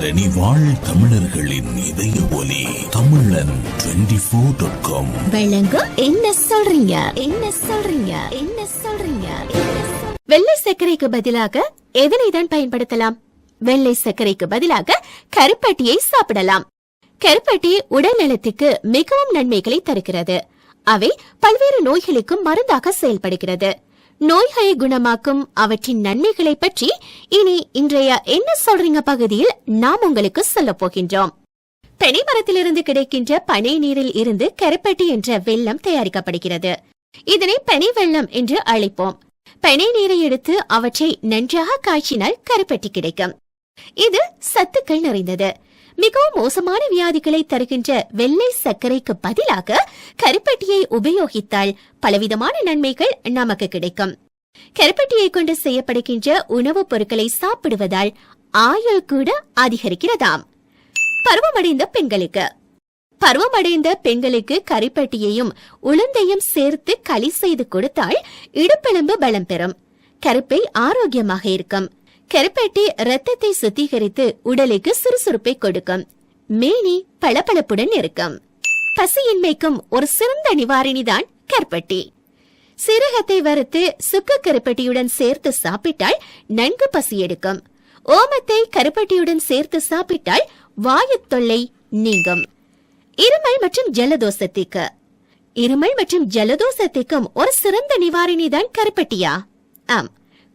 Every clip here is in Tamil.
தரணி வாழ் தமிழர்களின் இதய ஒலி தமிழன் டுவெண்டி ஃபோர் டாட் காம் வழங்கும் என்ன சொல்றீங்க? என்ன சொல்றீங்க? என்ன சொல்றீங்க? வெள்ளை சர்க்கரைக்கு பதிலாக எதனை தான் பயன்படுத்தலாம்? வெள்ளை சர்க்கரைக்கு பதிலாக கருப்பட்டியை சாப்பிடலாம். கருப்பட்டி உடல் நலத்துக்கு மிகவும் நன்மைகளை தருகிறது. அவை பல்வேறு நோய்களுக்கு மருந்தாக செயல்படுகிறது. நோய்களை குணமாக்கும் அவற்றின் நன்மைகளை பற்றி இனி இன்றைய என்ன சொல்றீங்க பகுதியில் நாம் உங்களுக்கு சொல்லப் போகின்றோம். பனை மரத்திலிருந்து கிடைக்கின்ற பனை நீரில் இருந்து கருப்பட்டி என்ற வெள்ளம் தயாரிக்கப்படுகிறது. இதனை பனை வெள்ளம் என்று அழைப்போம். பனை நீரை எடுத்து அவற்றை நன்றாக காய்ச்சினால் கருப்பட்டி கிடைக்கும். இது சத்துக்கள் நிறைந்தது. மிகவும் மோசமான வியாதிகளை தருகின்ற வெள்ளை சர்க்கரைக்கு பதிலாக கருப்பட்டியை உபயோகித்தால் பலவிதமான நன்மைகள் நமக்கு கிடைக்கும். கருப்பட்டியை கொண்டு செய்யப்படுகின்ற உணவுப் பொருட்களை சாப்பிடுவதால் ஆயுள் கூட அதிகரிக்கிறதாம். பருவமடைந்த பெண்களுக்கு. பருவமடைந்த பெண்களுக்கு கரிப்பட்டியையும் உளுந்தையும் சேர்த்து களி செய்து கொடுத்தால் இடுப்பெலும்பு பலம் பெறும். கருப்பை ஆரோக்கியமாக இருக்கும். கருப்பட்டி ரத்தத்தை சுத்திகரித்து உடலுக்கு சுறுசுறுப்பை கொடுக்கும். மேனி பளபளப்புடன் இருக்கும். பசியின்மைக்கும் ஒரு சிறந்த நிவாரணிதான் கருப்பட்டி. சீரகத்தை வறுத்து சுக்கு கருப்பட்டியுடன் சேர்த்து சாப்பிட்டால் நன்கு பசி எடுக்கும். ஓமத்தை கருப்பட்டியுடன் சேர்த்து சாப்பிட்டால் வாயு தொல்லை நீங்கும். இருமல் மற்றும் ஜலதோஷத்திற்கு இருமல் மற்றும் ஜலதோஷத்திற்கும் ஒரு சிறந்த நிவாரணி தான் கருப்பட்டியா? ஆம்.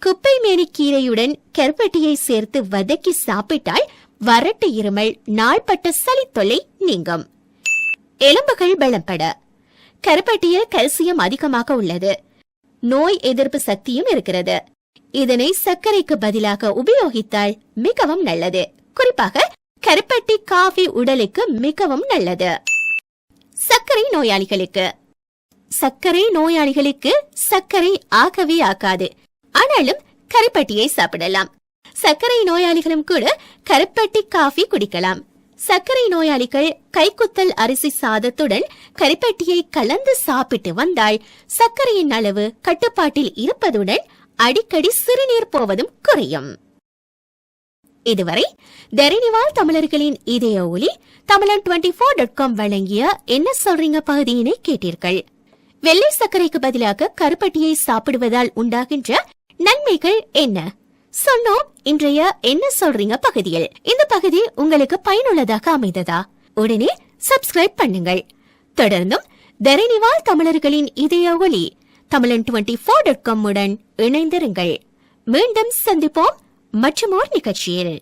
குப்பை மேனி கீரையுடன் கருப்பட்டியை சேர்த்து வதக்கி சாப்பிட்டால் வறட்டு இருமல் நாள்பட்ட சளித்தொல்லை நீங்கும். எலும்புகள் பலப்பட. கருப்பட்டியில் கல்சியம் அதிகமாக உள்ளது. நோய் எதிர்ப்பு சக்தியும் இருக்கிறது. இதனை சர்க்கரைக்கு பதிலாக உபயோகித்தால் மிகவும் நல்லது. குறிப்பாக கருப்பட்டி காஃபி உடலுக்கு மிகவும் நல்லது. சர்க்கரை நோயாளிகளுக்கு. சர்க்கரை நோயாளிகளுக்கு சர்க்கரை ஆகவே ஆகாது. ஆனாலும் கருப்பட்டியை சாப்பிடலாம். சர்க்கரை நோயாளிகளும் கூட கருப்பட்டி காஃபி குடிக்கலாம். சர்க்கரை நோயாளிகள் கைக்குத்தல் அரிசி சாதத்துடன் கருப்பட்டியை கலந்து சாப்பிட்டு வந்தால் சர்க்கரையின் அளவு கட்டுப்பாட்டில் இருப்பதுடன் அடிக்கடி சிறுநீர் போவதும் குறையும். இதுவரை தரணிவால் தமிழர்களின் இதய ஒலி தமிழன் டுவெண்டி ஃபோர் டாட் காம் வழங்கிய என்ன சொல்றீங்க பகுதியினை கேட்டீர்கள். வெள்ளை சர்க்கரைக்கு பதிலாக கருப்பட்டியை சாப்பிடுவதால் உண்டாகின்ற நன்மைகள் என்ன? சொன்னோம் இன்றைய என்ன சொல்றீங்க பகுதியில்? இந்த பகுதி உங்களுக்கு பயனுள்ளதாக அமைந்ததா? உடனே சப்ஸ்கிரைப் பண்ணுங்கள். தொடர்ந்தும் தரணிவால் தமிழர்களின் இதய ஒலி தமிழன் டுவெண்டி ஃபோர் டாட் காம் உடன் இணைந்திருங்கள். மீண்டும் சந்திப்போம் மற்றும் ஒரு நிகழ்ச்சியில்.